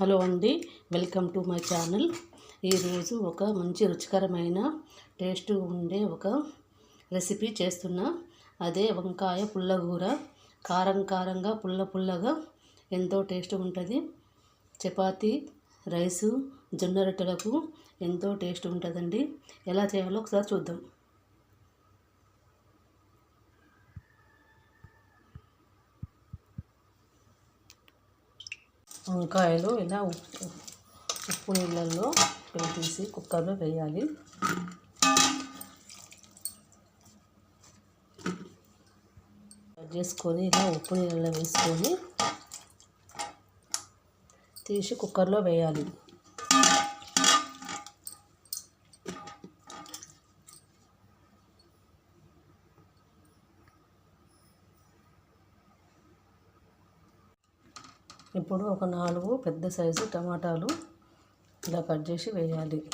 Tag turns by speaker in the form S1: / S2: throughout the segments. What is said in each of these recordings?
S1: Hello అండి welcome to my channel. ఈరోజు ఒక మంచి రుచికరమైన టేస్ట్ ఉండే ఒక రెసిపీ చేస్తున్నా. అదే వంకాయ పుల్లగూర. కారం కారంగా పుల్ల పుల్లగా ఎంతో టేస్ట్ ఉంటుంది. చపాతీ రైసు జొన్న రొట్టెలకు ఎంతో టేస్ట్ ఉంటుందండి. ఎలా చేయాలో ఒకసారి చూద్దాం. వంకాయలు ఇలా ఉప్పు ఉప్పు నీళ్ళల్లో తీసి కుక్కర్లో వేయాలి. కట్ చేసుకొని ఇలా ఉప్పు నీళ్ళలో వేసుకొని తీసి కుక్కర్లో వేయాలి. ఇప్పుడు ఒక నాలుగు పెద్ద సైజు టమాటాలు ఇలా కట్ చేసి వేయాలి.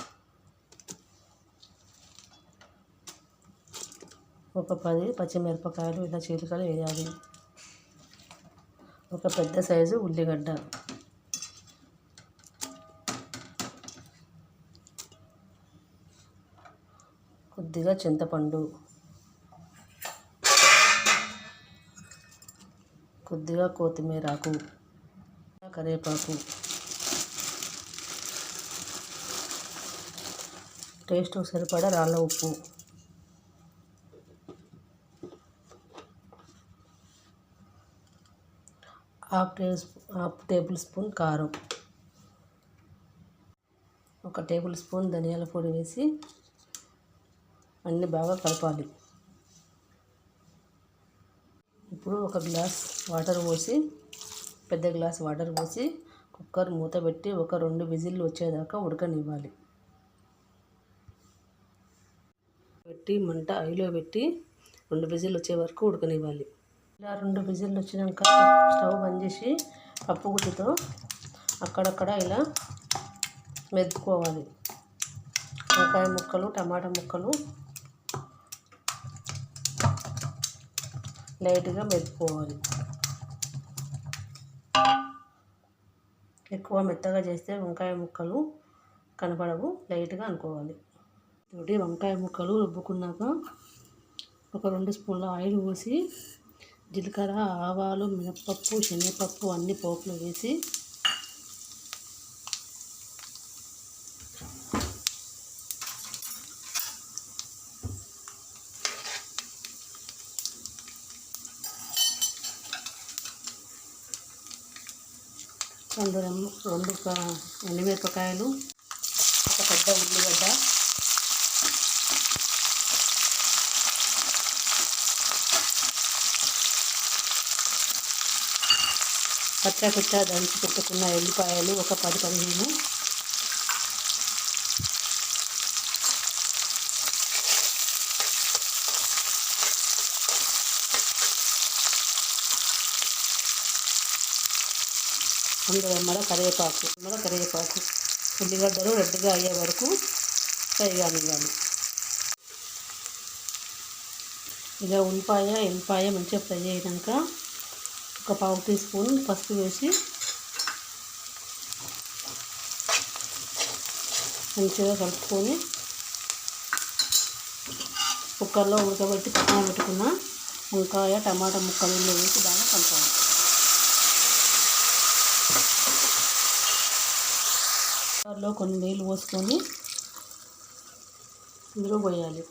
S1: ఒక పది పచ్చిమిరపకాయలు ఇలా చీలికలు వేయాలి. ఒక పెద్ద సైజు ఉల్లిగడ్డ. కొద్దిగా చింతపండు. కొద్దిగా కొత్తిమీర ఆకు కరివేపాకు. టేస్ట్ సరిపడా రాళ్ళ ఉప్పు. Half table half tablespoon కారం. ఒక టేబుల్ స్పూన్ ధనియాల పొడి వేసి అన్నీ బాగా కలపాలి. ఇప్పుడు ఒక గ్లాస్ వాటర్ పోసి పెద్ద గ్లాస్ వాటర్ పోసి కుక్కర్ మూత పెట్టి ఒక రెండు విజిల్లు వచ్చేదాకా ఉడకనివ్వాలి. పెట్టి మంట ఐలో పెట్టి రెండు విజిల్లు వచ్చే వరకు ఉడకనివ్వాలి. ఇలా రెండు విజిల్లు వచ్చినాక స్టవ్ బంద్ చేసి పప్పు గుడ్డుతో అక్కడక్కడ ఇలా మెదుకోవాలి వంకాయ ముక్కలు టమాటా ముక్కలు లైట్గా మెదుకోవాలి ఎక్కువ మెత్తగా చేస్తే వంకాయ ముక్కలు కనపడవు లైట్గా అనుకోవాలి. తోటి వంకాయ ముక్కలు రుబ్బుకున్నాక ఒక రెండు స్పూన్ల ఆయిల్ పోసి జీలకర్ర ఆవాలు మినప్పప్పు శనగపప్పు అన్ని పోపులు వేసి రెండు రెండు ఎండుమిరపకాయలు ఒక పెద్ద ఉల్లిగడ్డ. పచ్చ పచ్చ దంచి పెట్టుకున్న ఎల్లిపాయలు ఒక పది పదిహేను. అందులో మళ్ళీ కరివేపాకు. మళ్ళీ కరివేపాకు ఉల్లిగడ్డలు రెడ్గా అయ్యే వరకు ఫ్రై కానివ్వాలి ఇలా ఉల్లిపాయ ఎల్లిపాయ మంచిగా ఫ్రై అయినాక ఒక పావు టీ స్పూన్ పసుపు వేసి మంచిగా కలుపుకొని కుక్కర్లో ఉడకబెట్టి పక్కన పెట్టుకున్న వంకాయ టమాటా ముక్కలు వేసి బాగా కలపాలి. కుక్కర్లో కొన్ని నీళ్ళు పోసుకొని ఇందులో పోయాలి.